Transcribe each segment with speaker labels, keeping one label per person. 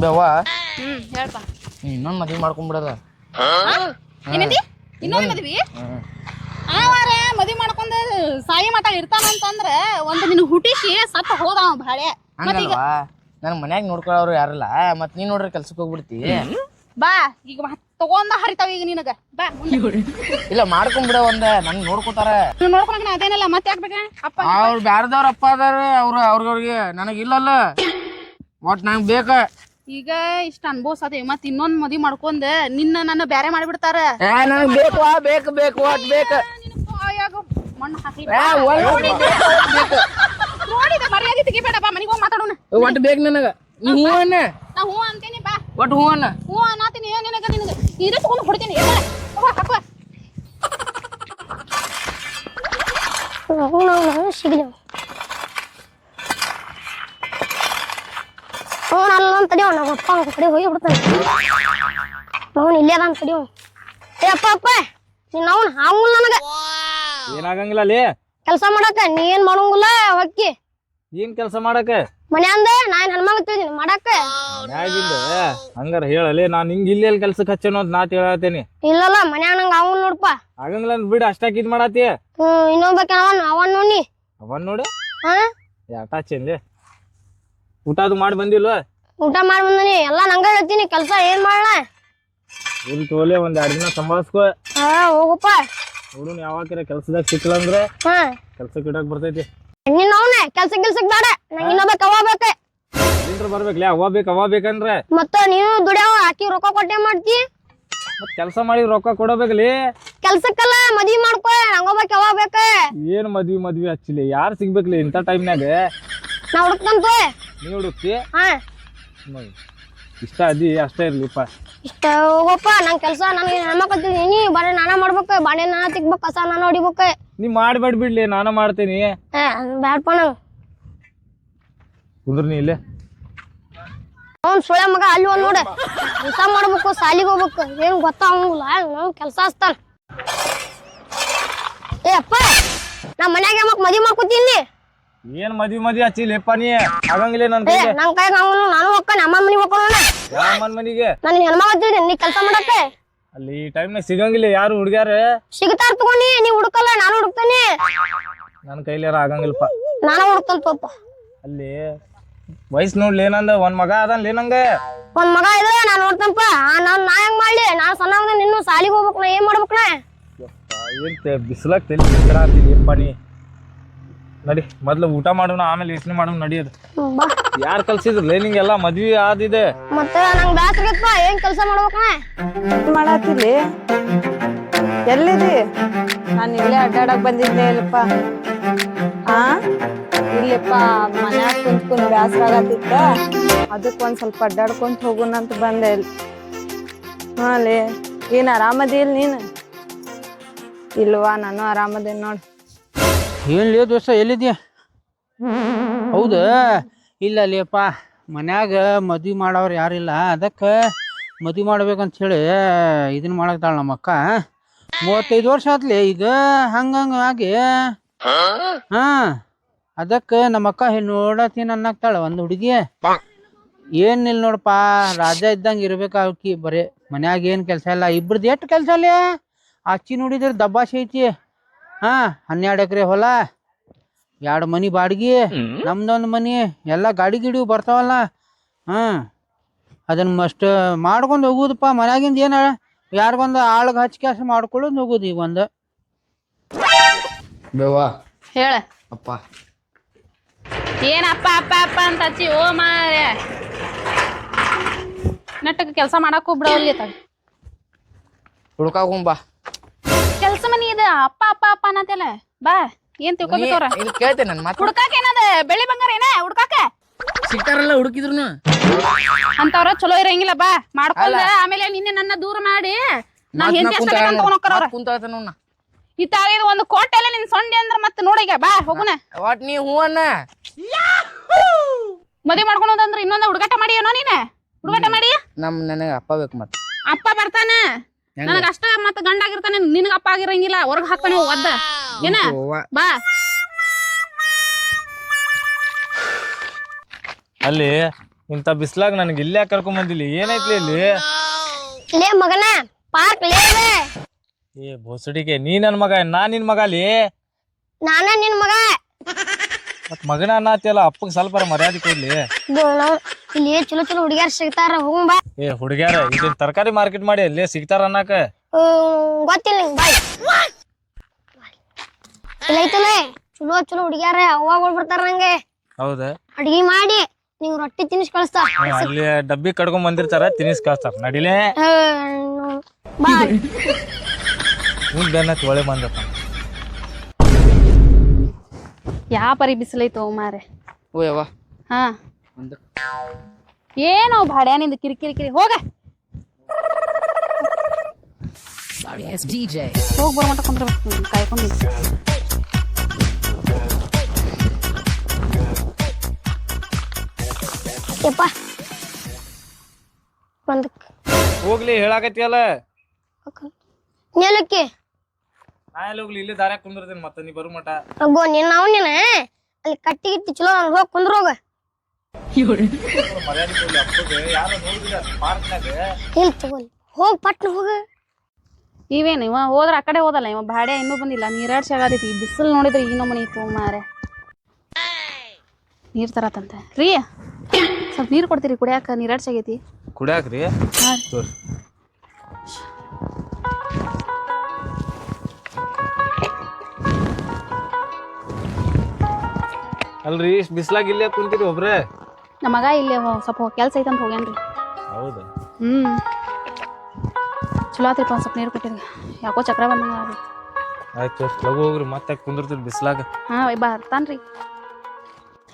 Speaker 1: ಬೇವ
Speaker 2: ಹ್ಮ್ ಹೇಳ್ಪ.
Speaker 1: ಇನ್ನೊಂದು ಮದ್ವೆ ಮಾಡ್ಕೊಂಬಿಡದ.
Speaker 2: ಏನಂದಿ ಇನ್ನೊಂದ್ ಮದ್ವಿ? ಆವಾರ ಮದ್ವಿ ಮಾಡ್ಕೊಂಡ ಸಾಯಿ ಮಠ ಇರ್ತಾನ ಅಂತಂದ್ರೆ ಒಂದ್ ನಿನ್ ಹುಟ್ಟಿಸಿ ಸತ್ತ ಹೋದ ಅವ ಬಾಳೆ ಮತ್ತೀಗ
Speaker 1: ಹಂಗಲ್ವಾ? ನನ್ ಮನ್ಯಾಗ ನೋಡ್ಕೊಳ್ಳೋರು ಯಾರಿಲ್ಲ. ಮತ್ ನೀನ್ ನೋಡ್ರಿ ಕೆಲ್ಸಕ್ಕೆ ಹೋಗ್ಬಿಡ್ತಿ.
Speaker 2: ಬಾ ಈಗ ಮತ್ತ್ ತಗೊಂಡ ಹರಿತಾವ ಈಗ ನಿನಗ. ಬಾ
Speaker 1: ಇಲ್ಲ ಮಾಡ್ಕೊಂಡ್ಬಿಡ ಒಂದ ನನ್ ನೋಡ್ಕೋತಾರ.
Speaker 2: ನೀನ್ ನೋಡ್ಕೊಳಕ್ ಅದೇನಲ್ಲ ಮತ್ತೆ ಯಾಕೆ ಅಪ್ಪ
Speaker 1: ಅವ್ರು ಬ್ಯಾರದವ್ರ ಅಪ್ಪ ಅದಾರ ಅವ್ರ ಅವ್ರಿಗೆ ನನಗೆ ಇಲ್ಲಲ್ಲ. ಒಟ್ ನಂಗ್ ಬೇಕ.
Speaker 2: ಈಗ ಇಷ್ಟ ಅನ್ಭವ್ಸದೆ. ಮತ್ ಇನ್ನೊಂದ್ ಮದಿ ಮಾಡ್ಕೊಂಡ್. ನಿನ್ನ ನನ್ನ ಬ್ಯಾರೆ ಮಾಡಿಬಿಡ್ತಾರ.
Speaker 1: ನನಗ್ ಬೇಕು ವಾ, ಬೇಕು ಬೇಕು ಅಟ್ ಬೇಕು.
Speaker 2: ಮಣ್ಣ್ ಹಾಕಿ. ನೋಡಿದ ಮರ್ಯಾದೆ ತೆಗಿಬೇಡ ಬಾ ಮನಿಗ್ ಹೋಗಿ ಮಾತಾಡೋಣ.
Speaker 1: ಒಟ್ ಬೇಕು ನನಗ. ನೀ ಹೂ ಅನ್ನ
Speaker 2: ನಾ ಹ್ಞೂ ಅಂತೀನಿ ಬಾ.
Speaker 1: ಒಟ್ ಹೂ ಅನ್ನ
Speaker 2: ಹ್ಞೂ ಅನ್ನತೀನಿ ನಿನಗ ನಿನಗ? ಇದೇ ತಗೊಂಡು ಹೊಡಿತೀನಿ ಹಾಕುವ.
Speaker 3: ನಾವು ಸಿಗಲಿ ಅವ್ನು ಅಪ್ಪ ಅವ್ನ ಕಡೆ ಹೋಗಿ ಬಿಡ್ತಾನೆ. ಅವನು ಇಲ್ಲೇ ಅದ ಅಂತ ತಡಿಯೋ ಏ ಅಪ್ಪ ಅಪ್ಪ ನೀನ್ ಅವನ್ ಹಾಂಗಿಲ್ಲ ನನಗ.
Speaker 4: ಏನಾಗಂಗಿಲ್ಲ ಅಲ್ಲಿ
Speaker 3: ಕೆಲಸ ಮಾಡಕ ನೀ ಏನ್ ಮಾಡಂಗಿಲ್ಲ ಹೊಕ್ಕಿ.
Speaker 4: ಏನ್ ಕೆಲಸ ಮಾಡಕ
Speaker 3: ಮನ್ಯಾಂದ ನಾನ್ ಹೆಣ್ಮಗ ತಿಳ್ದೀನಿ ಮಾಡಕ
Speaker 4: ಮ್ಯಾಗಿಂದ ಹಂಗಾರ ಹೇಳಲಿ ನಾನ್ ಹಿಂಗ್ ಇಲ್ಲಿ ಎಲ್ಲಿ ಕೆಲ್ಸಕ್ಕೆ ಹಚ್ಚೇನೋ ಅಂತ ನಾ ತಿಳತೇನಿ.
Speaker 3: ಇಲ್ಲಲ್ಲ ಮನ್ಯಾಗ ನಂಗೆ ಅವನ್ ನೋಡ್ಪ.
Speaker 4: ಆಗಂಗಿಲ್ಲ ಅಂದ್ ಬಿಡು ಅಷ್ಟಾಕ್ ಇದ್ ಮಾಡತಿ
Speaker 3: ಹ್ಮ್ ಇನ್ನೊಬ್ಬಾಕಿ ಅವನ್ ಅವನ್ ನೋಡಿ.
Speaker 4: ಅವನ್ ನೋಡಿ?
Speaker 3: ಹಾ
Speaker 4: ಯಾಟ ಹಚ್ಚೇನ್ಲಿ ಊಟ ಅದು ಮಾಡಿ ಬಂದಿಲ್ವ?
Speaker 3: ಊಟ ಮಾಡಿ ಬಂದನಿ ಎಲ್ಲ ನಂಗ ಹೇಳ್ತೀನಿ ಕೆಲಸ ಏನ್ ಮಾಡಣ
Speaker 4: ಇಲ್ಲಿ ತೋಲೆ ಒಂದ್ ಎರಡ್ ದಿನ ಸಂಭಾಳಿಸ್ಕೊ.
Speaker 3: ಹಾ ಹೋಗಪ್ಪ.
Speaker 4: ಹುಡುನ್ ಯಾವಾಗ ಕೆಲ್ಸದಾಗ ಸಿಕ್ಕಲ್ಲ ಅಂದ್ರೆ
Speaker 3: ಹಾ.
Speaker 4: ಕೆಲ್ಸಕ್ಕೆ ಇಡಕ್ ಬರ್ತೈತಿ.
Speaker 3: ನೀನ್ ಅವನೇ ಕೆಲ್ಸ ಗಿಲ್ಸಕ್ ಬೇಡ ನಂಗೆ ಇನ್ನೊಬ್ಬ ಅವ ಬೇಕ.
Speaker 4: ಬರ್ಬೇಕ್ಲೆ ಅವ ಬೇಕ ಅವ ಬೇಕಂದ್ರೆ.
Speaker 3: ಮತ್ತ ನೀನು ದುಡಿಯವ ಆಕಿ ರೊಕ್ಕ ಕೊಟ್ಟೆ ಮಾಡ್ತಿ?
Speaker 4: ಮತ್ ಕೆಲಸ ಮಾಡಿ ರೊಕ್ಕ ಕೊಡಬೇಕಲಿ
Speaker 3: ಕೆಲ್ಸಕ್ಕಲ್ಲ ಮದ್ವಿ ಮಾಡ್ಕೊ ನಂಗೊಬ್ಬ ಅವ ಬೇಕ.
Speaker 4: ಏನ್ ಮದ್ವಿ ಮದ್ವಿ ಹಚ್ಚಿಲಿ? ಯಾರು ಸಿಗ್ಬೇಕ್ಲಿ ಇಂಥ ಟೈಮ್ನಾಗ
Speaker 3: ನಾ ಹುಡುಕ್ತಂತ
Speaker 4: ನೀ ಹುಡುಕ್ತಿ?
Speaker 3: ಹಾ.
Speaker 4: ಇಷ್ಟ ಅದಿ ಅಷ್ಟೇ ಇರ್ಲಿಪ್ಪ.
Speaker 3: ಇಷ್ಟ ಹೋಗಪ್ಪ ನನ್ ಕೆಲಸ ನನಗೆ ನೀ ಬಾಳೆ ನಾನ ಮಾಡ್ಬೇಕು ಬಾಣೆ ನಾನ ತಿಕ್ಬೇಕು ಕಸ ನಾನ ಹೊಡಿಬೇಕು.
Speaker 4: ನೀ ಮಾಡ್ಬೇಡ ಬಿಡ್ಲಿ ನಾನು ಮಾಡ್ತೀನಿ.
Speaker 3: ಏ ಬ್ಯಾಡ್ಪ ನಂಗ್.
Speaker 4: ಕುಂದ್ರ ನೀ ಇಲ್ಲೇ.
Speaker 3: ಅವ್ನ್ ಸುಳೆ ಮಗ ಅಲ್ಲಿ ಒಂದ್ ನೋಡ. ಕೆಲಸ ಮಾಡ್ಬೇಕು ಸಾಲಿಗೆ ಹೋಗ್ಬೇಕು ಏನ್ ಗೊತ್ತಾಗಂಗಿಲ್ಲ ನಮ್ ಕೆಲಸ ಹಚ್ತಾನ. ಏ ಅಪ್ಪ ನಾ ಮನ್ಯಾಗ ಮಕ್ ಮದ್ವಿ ಮಾಡ್ಕೊತೀನಿ
Speaker 4: ಏನ್ ಮದ್ವಿ ಮದ್ವಿ ಹಚ್ಚಿಲಿಪ್ಪ ನೀ? ಆಗಂಗಿಲ್ಲ ನನ್ ಕೈ
Speaker 3: ನನ್ ಕೈಗೆ ಅವನು ನಾನು ಹೋಗ್ತಾನೆ ನಮ್ಮ ಮನೆಗೆ ಹೋಗೋಣ
Speaker 4: ಅಮ್ಮನ ಮನ್ ಮನಿಗೆ?
Speaker 3: ನಾನು ಹೆಣ್ಮಗ ಹಚ್ಚಿದ್ದೀನಿ ನೀ ಕೆಲಸ ಮಾಡಕ್ಕೆ?
Speaker 4: ಅಲ್ಲಿ ಈ ಟೈಮ್ನಾಗ ಸಿಗಂಗಿಲ್ಲ ಯಾರು ಹುಡುಗ್ಯಾರ?
Speaker 3: ಸಿಗ್ತಾರ ತಗೊಂಡಿ ನೀ ಹುಡುಕಲ್ಲ ನಾನು ಹುಡುಕ್ತಾನೆ.
Speaker 4: ನನ್ನ ಯಾರು ಆಗಂಗಿಲ್ಲಪ್ಪ.
Speaker 3: ನಾನು ಹುಡುಕ್ತಾನ ಪಾಪ.
Speaker 4: ಅಲ್ಲಿ ವಯಸ್ಸು ನೋಡ್ಲಿ ಏನಂದ ಒಂದ್ ಮಗ ಅದನ್ಲಿ ನಂಗೆ.
Speaker 3: ಒಂದ್ ಮಗ ಇದೆ ನಾನು ನೋಡ್ತಂಪ ನಾನ್ ನಾ ಹೆಂಗ್ ಮಾಡ್ಲಿ? ನಾನು ಸಣ್ಣ ನಿನ್ನೂ ಸಾಲಿಗೆ ಹೋಗ್ಬೇಕು ನಾ ಏನ್ ಮಾಡ್ಬೇಕು ನಾ?
Speaker 4: ಬಿಸಿಲಾಗ ತಲೆ ಬಿಸಿಲ ಅಂತಿದ್ಯಪ್ಪ ನೀ? ನಡಿ ಮೊದ್ಲು ಊಟ ಮಾಡೋಣ ಆಮೇಲೆ ಯೋಚನೆ ಮಾಡೋಣ ನಡಿಯೋದು
Speaker 3: ಯಾರ್ ಕಲ್ಸಿದ್ರು?
Speaker 4: ಲೈನಿಂಗ್ ಎಲ್ಲ ನಿಂಗೆಲ್ಲ ಮದ್ವಿ ಆದಿದೆ.
Speaker 3: ಮತ್ತೆ ನಂಗ್ ಬ್ಯಾಸ್ರಿಗಪ್ಪ ಏನ್ ಕೆಲಸ ಮಾಡ್ಬೇಕು ನಾ
Speaker 5: ಏನ್ ಮಾಡತ್ತಿಲ್ಲಿ ಎಲ್ಲಿದಿ? ನಾನು ಇಲ್ಲೇ ಅಡ್ಡಾಡಕ್ ಬಂದಿದ್ದೆ ಇಲ್ಲಪ್ಪ. ಆ? ಇಲ್ಲಪ್ಪ ಮನ್ಯಾಗ ಕುಂತ್ ಕುಂತ್ ಬ್ಯಾಸರ ಆಗತ್ತಿತ್ತ? ಅದಕ್ಕೆ ಒಂದ್ ಸ್ವಲ್ಪ ಅಡ್ಡಾಡ್ಕೊಂತ ಹೋಗೋಣ ಅಂತ ಬಂದೆ. ಇಲ್ಲಿ ಹಾ ಲೇ ಏನ್ ಆರಾಮದಿ ಇಲ್ಲ ನೀನು? ಇಲ್ವಾ ನಾನು ಆರಾಮದೇನ್ ನೋಡ್.
Speaker 6: ಏನ್ಲೇ ದೋಸ್ತ, ಎಲ್ಲಿದ್ಯಾ? ಹೌದ? ಇಲ್ಲ ಲೇಪ್ಪ ಮನ್ಯಾಗ ಮದ್ವೆ ಮಾಡೋರು ಯಾರಿಲ್ಲ ಅದಕ್ಕೆ ಮದ್ವೆ ಮಾಡ್ಬೇಕಂತ ಹೇಳಿ ಇದನ್ನ ಮಾಡಕ್ತಾಳ ನಮ್ಮ ಅಕ್ಕ. ಮೂವತ್ತೈದು ವರ್ಷ ಆತ್ಲಿ ಈಗ ಹಂಗಂಗ ಆಗಿ. ಹಾ, ಅದಕ್ಕೆ ನಮ್ಮ ಅಕ್ಕ ನೋಡತ್ತೀನಿ ಅನ್ನಕ್ತಾಳ ಒಂದು ಹುಡುಗಿ. ಏನಿಲ್ಲ ನೋಡಪ್ಪ ರಾಜ ಇದ್ದಂಗೆ ಇರ್ಬೇಕು ಆಕಿ, ಬರೀ ಮನ್ಯಾಗ ಏನು ಕೆಲಸ ಇಲ್ಲ. ಇಬ್ರದ್ದು ಎಷ್ಟು ಕೆಲಸ ಅಲ್ಲೇ ಅಚ್ಚಿ ನೋಡಿದ್ರೆ ದಬ್ಬಾಶಿ ಐತಿ. ಹಾ ಹನ್ನೆರಡು ಎಕರೆ ಹೊಲ ಎರಡು ಮನಿ ಬಾಡ್ಗಿ ನಮ್ದೊಂದು ಮನಿ ಎಲ್ಲ ಗಾಡಿ ಗಿಡಿ ಬರ್ತಾವಲ್ಲ. ಹಾ ಅದನ್ನ ಮಸ್ಟ್ ಮಾಡ್ಕೊಂಡು ಹೋಗುದಪ್ಪ ಮನ್ಯಾಗಿಂದ ಏನ ಯಾರಿಗೊಂದು ಆಳ್ಗೆ ಹಚ್ಚಿ ಕೆಲಸ ಮಾಡ್ಕೊಳ್ಳೋದು ಹೋಗುದು ಈಗ ಒಂದು
Speaker 1: ಬೇವಾ.
Speaker 2: ಹೇಳ.
Speaker 1: ಅಪ್ಪ.
Speaker 2: ಏನಪ್ಪ ಅಪ್ಪ ಅಪ್ಪ ಅಂತ ಹಚ್ಚಿ ಓ ಮಾರೆ. ನಟ್ಟಕ್ಕೆ ಕೆಲಸ ಮಾಡಕ್ಕೂ ಬಿಡವಲ್ಲಿ ತಗ.
Speaker 1: ಹುಡ್ಕಾಕೊಂಬಾ
Speaker 2: ಕೆಲ್ಸ ಮನಿ ಇದ. ಅಪ್ಪ ಅಪ್ಪ ಅಪ್ಪ ಅನ್ನತೆಲ್ಲ ಬಾ ಏನ್ ತಿಳ್ಕೊಬೇಕವ್ರ
Speaker 1: ಇಲ್ಲಿ ಕೇಳ್ತೇನೆ ನನ್ನ ಮಾತು.
Speaker 2: ಹುಡ್ಕಾಕ ಏನದ? ಬೆಳ್ಳಿ ಬಂಗಾರ ಏನ? ಹುಡ್ಕಾಕ?
Speaker 1: ಸಿಗ್ತಾರಲ್ಲ ಹುಡುಕಿದ್ರು
Speaker 2: ಅಂತವ್ರ ಚಲೋ ಇರಂಗಿಲ್ಲ ಬಾ. ಮಾಡ್ಕೊಂಡ ಆಮೇಲೆ ನಿನ್ನೆ ನನ್ನ ದೂರ ಮಾಡಿ ನಾ ಹೆಂಡತಿ ಅಷ್ಟ ಬೇಕಂತ ತಗೊಂಡ್ ಅವ್ರ
Speaker 1: ಕುಂತಾಳ್ತಾನ ಅವ್ನ.
Speaker 2: ಈ ತಾಳಿದ ಒಂದು ಕೋಟೆ ಎಲ್ಲ ನಿನ್ ಸೊಂಡೆ ಅಂದ್ರ ಮತ್ತ ನೋಡೀಗ ಬಾ ಹೋಗುನ.
Speaker 1: ವಾಟ್ ನೀ ಹೂವನ್ನ ಅನ್ನ?
Speaker 2: ಮದ್ವಿ ಮಾಡ್ಕೊಳೋದಂದ್ರ ಇನ್ನೊಂದ ಹುಡುಗಾಟ ಮಾಡಿ ಏನೋ ನೀನ? ಹುಡುಗಾಟ ಮಾಡಿ
Speaker 1: ನಮ್ ನನಗೆ ಅಪ್ಪ ಬೇಕು ಮತ್ತೆ
Speaker 2: ಅಪ್ಪ ಬರ್ತಾನ? ನನಗ ಅಷ್ಟ ಮತ್ತ ಗಂಡ ಆಗಿರ್ತಾನೆ ನಿನಗ ಅಪ್ಪ ಆಗಿರಂಗಿಲ್ಲ ಹೊರಗ್ ಹಾಕ್ತಾನೆ ಒದ್ದ. ಏನ? ಬಾ.
Speaker 4: ಅಲ್ಲಿ ಇಂತ ಬಿಸ್ಲಾಗ ನನಗೆ ಇಲ್ಲೇ ಕರ್ಕೊಂಡ್ ಬಂದಿಲ್ಲ ಏನೈತ್ಲಿ ಇಲ್ಲಿ?
Speaker 3: ಲೇ ಮಗನ ಪಾರ್ಕ್ ಲೇ.
Speaker 4: ಏ ಬೋಸಡಿಗೆ ನೀ ನನ್ ಮಗ ನಾ ನಿನ್ ಮಗ ಅಲ್ಲಿ?
Speaker 3: ನಾನ ನಿನ್ ಮಗ.
Speaker 4: ಮತ್ ಮಗನ ಅನ್ನತ್ತಿಯಲ್ಲ ಅಪ್ಪಗ್ ಸ್ವಲ್ಪ ಮರ್ಯಾದೆ ಕೊಡ್ಲಿ.
Speaker 3: ಇಲ್ಲಿ ಚಲೋ ಚಲೋ ಹುಡುಗ್ಯಾರ ಸಿಗ್ತಾರ ಹೋಗ್ ಬಾ.
Speaker 4: ಏ ಹುಡುಗ್ಯಾರ ಇದನ್ ತರಕಾರಿ ಮಾರ್ಕೆಟ್ ಮಾಡಿ ಅಲ್ಲೇ ಸಿಗ್ತಾರ ಅನ್ನಕ?
Speaker 3: ಹ್ಮ್, ಗೊತ್ತಿಲ್ಲ ನಿಂಗ್ ಬಾಯ್. ಇಲ್ಲ ಐತಲ್ಲ ಚಲೋ ಚಲೋ ಹುಡುಗಿಯಾರ ಅವಾಗ ಬರ್ತಾರ ನಂಗೆ.
Speaker 4: ಹೌದ?
Speaker 3: ಅಡ್ಗಿ ಮಾಡಿ ನೀವು ರೊಟ್ಟಿ ತಿನ್ನಿಸ್ ಕಳಿಸ್ತಾರ
Speaker 4: ಅಲ್ಲಿ ಡಬ್ಬಿ ಕಡ್ಕೊಂಡ್ ಬಂದಿರ್ತಾರ ತಿನಿಸ್ ಕಳಿಸ್ತಾರ. ನಡಿಲೇ?
Speaker 3: ಬಾಯ್.
Speaker 4: ನಿನ್ ಬೆನ್ನತ್ತಿ ಒಳ್ಳೆ ಬಂದಪ್ಪ
Speaker 2: ಯಾ ಪರಿ ಬಿಸಿಲೈತೋ ಮಾರೆ.
Speaker 1: ಓ ಯವ್ವ.
Speaker 2: ಹಾ. ಏನೋ ಭಾಡ್ಯಾನಿಂದ ಕಿರಿಕಿರಿ ಕಿರಿ ಹೋಗ. ಹೋಗ್ ಬರ್ಮಟ ಕುಂದ್ರ ಕಾಯ್ಕೊಂಡಿದ್ದೆ
Speaker 3: ಯಪ್ಪ. ಒಂದಕ್
Speaker 4: ಹೋಗ್ಲಿ ಹೇಳಾಕತ್ತಿಯಲ್ಲ?
Speaker 3: ನೆಲಕ್ಕೆ
Speaker 4: ನಾ ಎಲ್ಲಿ ಹೋಗ್ಲಿ? ಇಲ್ಲಿ ದಾರ್ಯಾಗ ಕುಂದಿರ್ತೀನಿ ಮತ್ತೆ ನೀ ಬರು ಮಟ
Speaker 3: ರಘು ನಿನ್ನ ಅವನಿನ ಅಲ್ಲಿ ಕಟ್ಟಿ ಗಿಟ್ಟಿ ಚಲೋ ನಾನು ಹೋಗಿ ಕುಂದ್ರೋಗ ಇಲ್ಲಿ ಹೋಗ್ ಪಟ್ನ ಹೋಗ.
Speaker 2: ಇವೇನು ಇವ ಹೋದ್ರ ಆ ಕಡೆ ಹೋದಲ್ಲ ಇವ ಬಾಡ್ಯ ಇನ್ನೂ ಬಂದಿಲ್ಲ. ನೀರಾಡ್ಸಿ ಆಗತೈತಿ ಈ ಬಿಸಿಲು ನೋಡಿದ್ರೆ ಈ ನಮ್ಮನೆ ಇತ್ತು ಮಾರೆ. ನೀರ್ ತರತಂತೆ ರೀ ಸ್ವಲ್ಪ ನೀರ್ ಕೊಡ್ತೀರಿ ಕುಡಿಯಾಕ ನೀರಾಡ್ಸಿ ಆಗೈತಿ.
Speaker 4: ಕುಡಿಯಾಕ್ರಿ. ತೋರಿ. ಅಲ್ರಿ ಇಷ್ಟ್ ಬಿಸ್ಲಾಗ ಇಲ್ಲೇ ಕುಂತಿರಿ ಒಬ್ರೇ?
Speaker 2: ನಮ್ಮ ಮಗ ಇಲ್ಲಿ ಸ್ವಲ್ಪ ಕೆಲಸ ಐತಂತ ಹೋಗ್ಯಾನ್ರಿ.
Speaker 4: ಹೌದಾ?
Speaker 2: ಹ್ಮ್. ಚಲೋ ಆತ್ರಿಪ್ಪ ಒಂದ್ ಸ್ವಲ್ಪ ನೀರು ಕೊಟ್ಟಿರಿ. ಯಾಕೋ ಚಕ್ರ ಬಂದಂಗ ಆಗೈತಿ
Speaker 4: ಆಯ್ತು ಲಘು ಹೋಗ್ರಿ ಮತ್ತೆ ಕುಂದಿರ್ತೀರಿ ಬಿಸಿಲಾಗ?
Speaker 2: ಹಾ ಬರ್ತಾನ್ರಿ.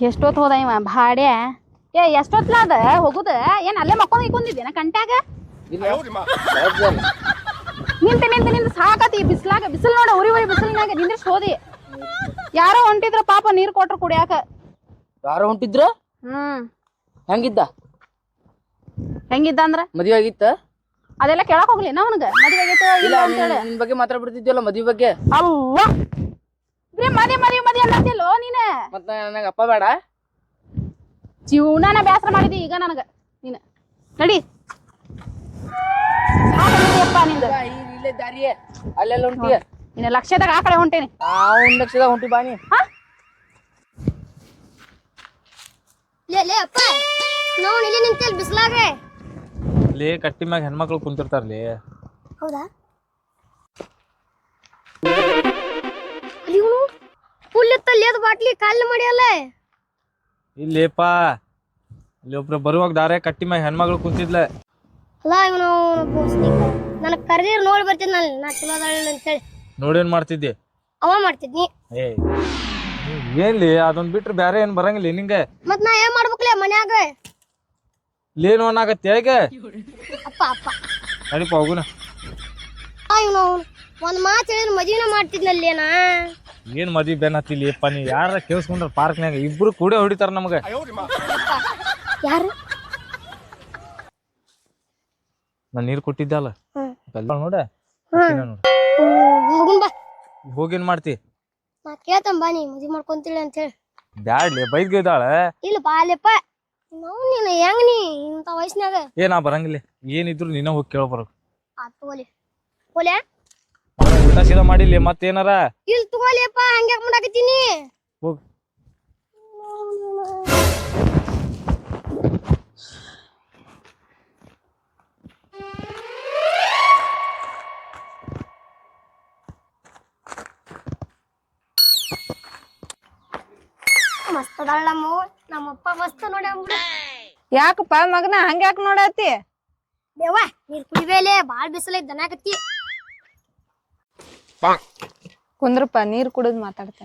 Speaker 2: ಎಷ್ಟೊತ್ತು ಹೋದ ಇವ? ಭಾಡೆ ಏ ಎಷ್ಟೊತ್ಲ ಅದ? ಹೋಗುದ? ಏನ್ ಅಲ್ಲೇ ಮಕ್ಕೊಂಡ್ ಇಕ್ಕೊಂಡಿದ್ದೇನ ಕಂಟ್ಯಾಗ? ನಿಂತ ನಿಂತ ನಿಂತ ಸಾಕತಿ ಬಿಸಿಲಾಗ. ಬಿಸಿಲ್ ನೋಡ ಉರಿ ಉರಿ ಬಿಸಿಲಿನಾಗ ನಿಂದ್ರಿಸ್ ಹೋದಿ. ಯಾರೋ ಹೊಂಟಿದ್ರ ಪಾಪ ನೀರ್ ಕೊಟ್ರು ಕುಡಿಯಾಕ.
Speaker 1: ಯಾರೋ ಹೊಂಟಿದ್ರ?
Speaker 2: ಹ್ಮ್.
Speaker 1: ಹೆಂಗಿದ್ದ?
Speaker 2: ಹೆಂಗಿದ್ದ ಅಂದ್ರ?
Speaker 1: ಮದ್ವೆ ಆಗಿತ್ತ?
Speaker 2: ಅದೆಲ್ಲ ಕೇಳಕ್ ಹೋಗ್ಲಿ ಅವನ್ಗ. ಮದ್ವೆ ಆಗೈತೋ
Speaker 1: ಇಲ್ಲ
Speaker 2: ಇಲ್ಲ ಅಂತೇಳಿ
Speaker 1: ನಿನ್ ಬಗ್ಗೆ ಮಾತಾಡ್ಬಿಡ್ತಿದ್ಯಲ್ಲ ಮದ್ವೆ ಬಗ್ಗೆ?
Speaker 2: ಅವ್ವ! ಬರೀ ಮದಿ ಮದಿ ಮದಿ ಅನ್ನತ್ತಿಲ್ಲೋ ನೀನ?
Speaker 1: ಮತ್ತ ನನಗ ಅಪ್ಪ ಬೇಡ.
Speaker 2: ಜೀವನನ ಬ್ಯಾಸರ ಮಾಡಿದಿ ಈಗ ನನಗ ನೀನ. ನಡಿ. ಸಾಕಾಗೈತಿಯಪ್ಪ ನಿಂದ.
Speaker 1: ಇಲ್ಲೇ ದಾರಿಯೇ. ಅಲ್ಲೆಲ್ಲ ಹೊಂಟಿಯ?
Speaker 2: ನಿನ್ನ ಲಕ್ಷ್ಯದಾಗ ಆ ಕಡೆ ಹೊಂಟೇನಿ.
Speaker 1: ಅವ್ನ ಲಕ್ಷದ ಹೊಂಟಿ ಬಾನಿ
Speaker 3: ಲೇ ಲೇ ಅಪ್ಪ. ನಾವು ಇಲ್ಲಿ ನಿಂತೇಳಿ ಬಿಸ್ಲಾಗ.
Speaker 4: ಅಲ್ಲಿ ಕಟ್ಟಿ ಮ್ಯಾಗ ಹೆಣ್ಮಕ್ಳು ಕುಂತಿರ್ತಾರ್ಲಿ
Speaker 3: ಹೌದಾ? ಇವನು ಫುಲ್ ಇತ್ತಲ್ಲಿ ಅದು ಬಾಟ್ಲಿ ಕಾಲ್ ಮಾಡ್ಯಲ್ಲ
Speaker 4: ಇಲ್ಲೇಪ ಇಲ್ಲಿ ಒಬ್ರು ಬರುವಾಗ ದಾರೆ ಕಟ್ಟಿ ಮ್ಯಾಗ ಹೆಣ್ಮಕ್ಳು ಕುಂತಿದ್ಲ.
Speaker 3: ಅಲ್ಲ ಇವನು ನನಗೆ ಕರೆದಿರ್ ನೋಡಿ ಬರ್ತೀನಿ ನಾನು. ನಾ ಚಲೋ ಅದಾಳಿಲ್ಲ ಅಂತೇಳಿ.
Speaker 4: ನೋಡೇನ್ ಮಾಡ್ತಿದ್ದೆ?
Speaker 3: ಅವ ಮಾಡ್ತಿದ್ನಿ.
Speaker 4: ಏ ನೀವ್ ಏನ್ಲಿ ಅದೊಂದ್ ಬಿಟ್ರೆ ಬ್ಯಾರೆ ಏನ್ ಬರಂಗಿಲ್ಲ ನಿಂಗೆ.
Speaker 3: ಮತ್ ನಾ ಏನ್ ಮಾಡ್ಬೇಕ್ಲೆ ಮನ್ಯಾಗ?
Speaker 4: ಲೇನು ಅನ್ನಾಗತ್ತೆ ಹೇಗೆ
Speaker 3: ಅಪ್ಪ ಅಪ್ಪ.
Speaker 4: ನಡಿಪ ಹೋಗುನ.
Speaker 3: ಇವನು ಒಂದ್ ಮಾತು ಹೇಳಿದ್ರೆ ಮದುವೆನ ಮಾಡ್ತಿದ್ನಲ್ಲೇನ
Speaker 4: ಏನ್ ಮದ್ವಿ ಬೆನ್ ಹತ್ತಿಲಿ ಅಪ್ಪ ನೀ ಯಾರ ಕೇಳಿಸ್ಕೊಂಡ್ರ ಪಾರ್ಕ್ನ್ಯಾಗ? ಇಬ್ರು ಕೂಡ ಹೊಡಿತಾರ ನಮಗ.
Speaker 3: ಯಾರು?
Speaker 4: ನಾ ನೀರ್ ಕೊಟ್ಟಿದ್ದಲ್ಲ. ಬೆಲ್ಲ ನೋಡ
Speaker 3: ಹೋಗುನ್ ಬಾ.
Speaker 4: ಹೋಗೇನ್ ಮಾಡ್ತಿ?
Speaker 3: ನಾ ಕೇಳ್ತಾನ ಬಾ ನೀ ಮದ್ವಿ ಮಾಡ್ಕೊಂತಿಲ್ಲ ಅಂತ ಹೇಳಿ.
Speaker 4: ಬ್ಯಾಡ್ಲಿ ಬೈದ್ಗಿದ್ದಾಳೆ
Speaker 3: ಇಲ್ಲ ಬಾಲೆಪ್ಪ ನಾವು ನೀನು ಹೆಂಗ್ ನೀ? ಇಂಥ ವಯಸ್ಸಿನಾಗ?
Speaker 4: ಏ ನಾ ಬರಂಗಿಲ್ಲ. ಏನಿದ್ರು ನೀನ ಹೋಗಿ ಕೇಳ್ಬರೋ
Speaker 3: ಆತ್ ತಗೋಲಿ. ಹೋಲೆ
Speaker 4: ಊಟ ಸೀದಾ ಮಾಡಿಲ್ಲ ಮತ್ತೇನಾರ?
Speaker 3: ಇಲ್ಲಿ ತಗೋಲಿಯಪ್ಪ ಹಂಗ್ಯಾಕ್ ಮಾಡಾಕತ್ತೀನಿ
Speaker 4: ಹೋಗ್.
Speaker 3: ಅದಾಳ ನಮ್ಮ ನಮ್ಮಪ್ಪ ಮಸ್ತ್ ನೋಡಿ ಅಂಬಿಡ
Speaker 5: ಯಾಕಪ್ಪ ಮಗನ ಹಂಗ್ಯಾಕ್ ನೋಡತಿ?
Speaker 3: ದೇವ ನೀರ್ ಕುಡಿಬೇಲೆ ಬಾಳ್ ಬಿಸಿಲೈತ್ ದನಾಕತ್ತಿ.
Speaker 5: ಕುಂದ್ರಪ್ಪ ನೀರ್ ಕುಡಿದ್ ಮಾತಾಡ್ತ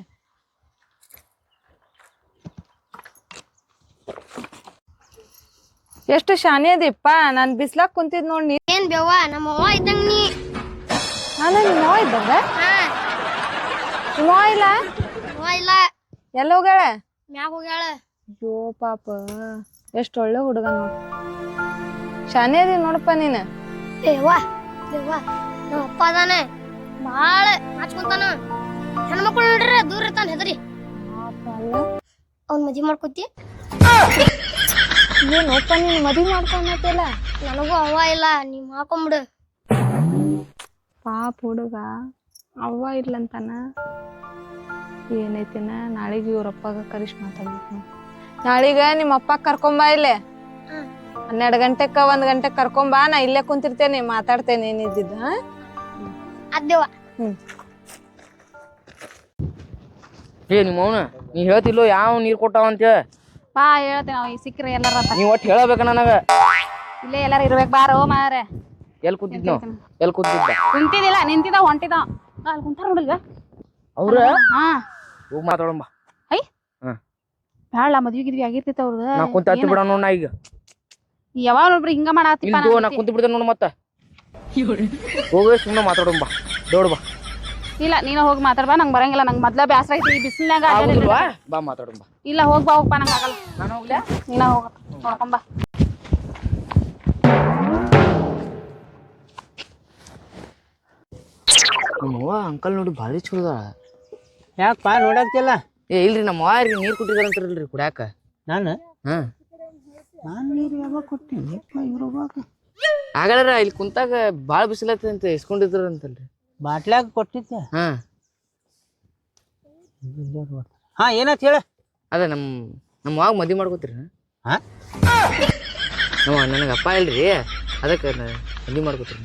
Speaker 5: ಎಷ್ಟು ಶಾನೆ ಅದಿಪ್ಪ ನಾನ್ ಬಿಸ್ಲಾಕ್ ಕುಂತಿದ್ ನೋಡ್ ನೀ
Speaker 3: ಏನ್ ಬೇವ ನಮ್ಮ ಅವ್ವ ಇದ್ದಂಗ ನೀ.
Speaker 5: ನಾನು ಇದ್ದಂಗ?
Speaker 3: ಹಾ.
Speaker 5: ನಿಮ್ಮವ ಇಲ್ಲ?
Speaker 3: ಅವ್ವ ಇಲ್ಲ.
Speaker 5: ಎಲ್ಲ ಹೋಗ್ಯಾಳ?
Speaker 3: ಮ್ಯಾಗ ಹೋಗ್ಯಾಳ?
Speaker 5: ಅಯ್ಯೋ ಪಾಪ. ಎಷ್ಟು ಒಳ್ಳೆ ಹುಡುಗ ನೋಡ್. ಶಾನೆ ಅದಿ ನೋಡಪ್ಪ ನೀನು.
Speaker 3: ದೇವಾ ದೇವಾ ನಮ್ಮ ಅಪ್ಪ ಅದಾನೆ. ಬಾಳ ನಾಚ್ಕೊಂತಾನ. ಹೆಣ್ಮಕ್ಳು ನೋಡ್ರಿ ದೂರ ಇರ್ತಾನ ಹೆದರಿ.
Speaker 5: ಪಾಪ ಅಲ್ಲ.
Speaker 3: ಅವ್ನ್ ಮದ್ವಿ ಮಾಡ್ಕೊತಿ.
Speaker 5: ಏನಪ್ಪ ನೀನ್ ಮದ್ವಿ ಮಾಡ್ಕೊಂಡತಿಲ್ಲ
Speaker 3: ನನಗೂ ಅವ್ವ ಇಲ್ಲ ನೀವ್ ಹಾಕೊಂಬಿಡು
Speaker 5: ಪಾಪ ಹುಡುಗ. ಅವ್ವ ಇರ್ಲಂತಾನ ಏನೈತಿನ? ನಾಳೆಗೆ ಇವ್ರಪ್ಪಾಗ ಕರಿಶ್ ಮಾತಾಡ್ಬೇಕು ನಾಳೀಗ ನಿಮ್ಮ ಅಪ್ಪ ಕರ್ಕೊಂಬಾ ಇಲ್ಲೆ. ಹನ್ನೆರಡು ಗಂಟೆಕ ಒಂದ್ ಗಂಟೆಗೆ ಕರ್ಕೊಂಬಾ ನಾ ಇಲ್ಲೇ ಕುಂತಿರ್ತೇನೆ ಮಾತಾಡ್ತೇನೆ ಏನಿದ್ದಿದ್ದು ಹಾ?
Speaker 3: ಅದೇವ
Speaker 1: ಏ ನಿಮ್ಮ ಅವನ ನೀ ಹೇಳ್ತಿಲ್ಲೋ ಯಾವ ನೀರ್ ಕೊಟ್ಟಾವ ಅಂತ
Speaker 2: ಬಾ ಹೇಳ್ತೇನೆ ಅವ್ ಸಿಕ್ಕ್ರೆ ಎಲ್ಲಾರ ಅಂತ.
Speaker 1: ನೀ ಒಟ್ಟು ಹೇಳಬೇಕ ನನಗ?
Speaker 2: ಇಲ್ಲೇ ಎಲ್ಲಾರ ಇರ್ಬೇಕು ಬಾರೋ ಮಾರೆ
Speaker 1: ಎಲ್ಲಿ ಕೂತಿದ್ ನಾವು? ಎಲ್ಲಿ ಕೂತಿದ್ದ?
Speaker 2: ಕುಂತಿದಿಲ್ಲ ನಿಂತಿದ ಹೊಂಟಿದ ಅಲ್ಲಿ ಕುಂತಾರ ನೋಡಿಲ್ವ
Speaker 1: ಅವ್ರ?
Speaker 2: ಹಾ.
Speaker 1: ಹೋಗಿ
Speaker 2: ಐ. ಬ್ಯಾಳ ಮದ್ವಿ ಗಿದ್ವಿ ಆಗಿರ್ತೈತ ಅವ್ರದ್ದು
Speaker 1: ನಾ ಕುಂತ ಹತ್ತಿ ನೋಡ್ ನಾ ಈಗ.
Speaker 2: ಯಾವಾಗ ಹಿಂಗ ಮಾಡಾತಿಪ್ಪ
Speaker 1: ಇಲ್ದು ನಾ ಕುಂತ ಬಿಡ್ತೇನೆ ನೋಡು ಮತ್ತ. ಹೋಗಿ ಸುಮ್ಮನೆ ಮಾತಾಡಂಬ ದೌಡ್ ಬಾ.
Speaker 2: ಇಲ್ಲ ನೀನ ಹೋಗಿ ಮಾತಾಡ್ಬಾ ನಂಗೆ ಬರಂಗಿಲ್ಲ. ನಂಗೆ ಮೊದ್ಲ ಬ್ಯಾಸರ ಐತಿ ಈ
Speaker 1: ಆಗುದಿಲ್ವಾ ಬಾ. ಮಾತಾಡಂಬ
Speaker 2: ಇಲ್ಲ ಹೋಗ್ ಬಾ ಹೋಗ್ಬಾ ನಂಗೆ ಆಗಲ್ಲ.
Speaker 1: ನಾನು ಹೋಗ್ಲಾ?
Speaker 2: ನೀನ ಹೋಗ ನೋಡ್ಕೊಂಬಾ
Speaker 1: ನಮ್ಮವ್ವ ಅಂಕಲ್ ನೋಡಿ ಭಾರಿ ಚಲೋ ಅದಾಳ.
Speaker 6: ಯಾಕಪ್ಪ ನೋಡಾಕ್ತಿಲ್ಲ
Speaker 1: ಏ ಇಲ್ರಿ ನಮ್ಮ ಅವ್ರಿಗೆ ರೀ ಕುಟ್ಟಿದಾರಂತಿರಲ್ರಿ ಕುಡ್ಯಾಕ.
Speaker 6: ನಾನು?
Speaker 1: ಹಾ.
Speaker 6: ನಾನು ನೀರು ಯಾವಾಗ ಕೊಟ್ಟಿನಿ ಇವ್ರೊಬ್ಬಾಗ
Speaker 1: ಆಗಲ್ರ ಇಲ್ಲಿ ಕುಂತಾಗ ಭಾಳ ಬಿಸಿಲತ್ತದ ಅಂತ ಇಸ್ಕೊಂಡಿದ್ರಂತಲ್ರಿ.
Speaker 6: ಬಾಟ್ಲ್ಯಾಗ ಕೊಟ್ಟಿದ್ದೆ.
Speaker 1: ಹಾಂ.
Speaker 6: ಹಾಂ ಏನಂತ ಹೇಳ?
Speaker 1: ಅದ ನಮ್ಮ ನಮ್ಮ ಮಾವಾಗ ಮದ್ವಿ ಮಾಡ್ಕೋತೀರಿ.
Speaker 6: ಹಾಂ?
Speaker 1: ನಮ್ಮ ನನಗೆ ಅಪ್ಪ ಇಲ್ರಿ. ಅದಕ್ಕೆ ಮದಿ ಮಾಡ್ಕೋತೀರಿ.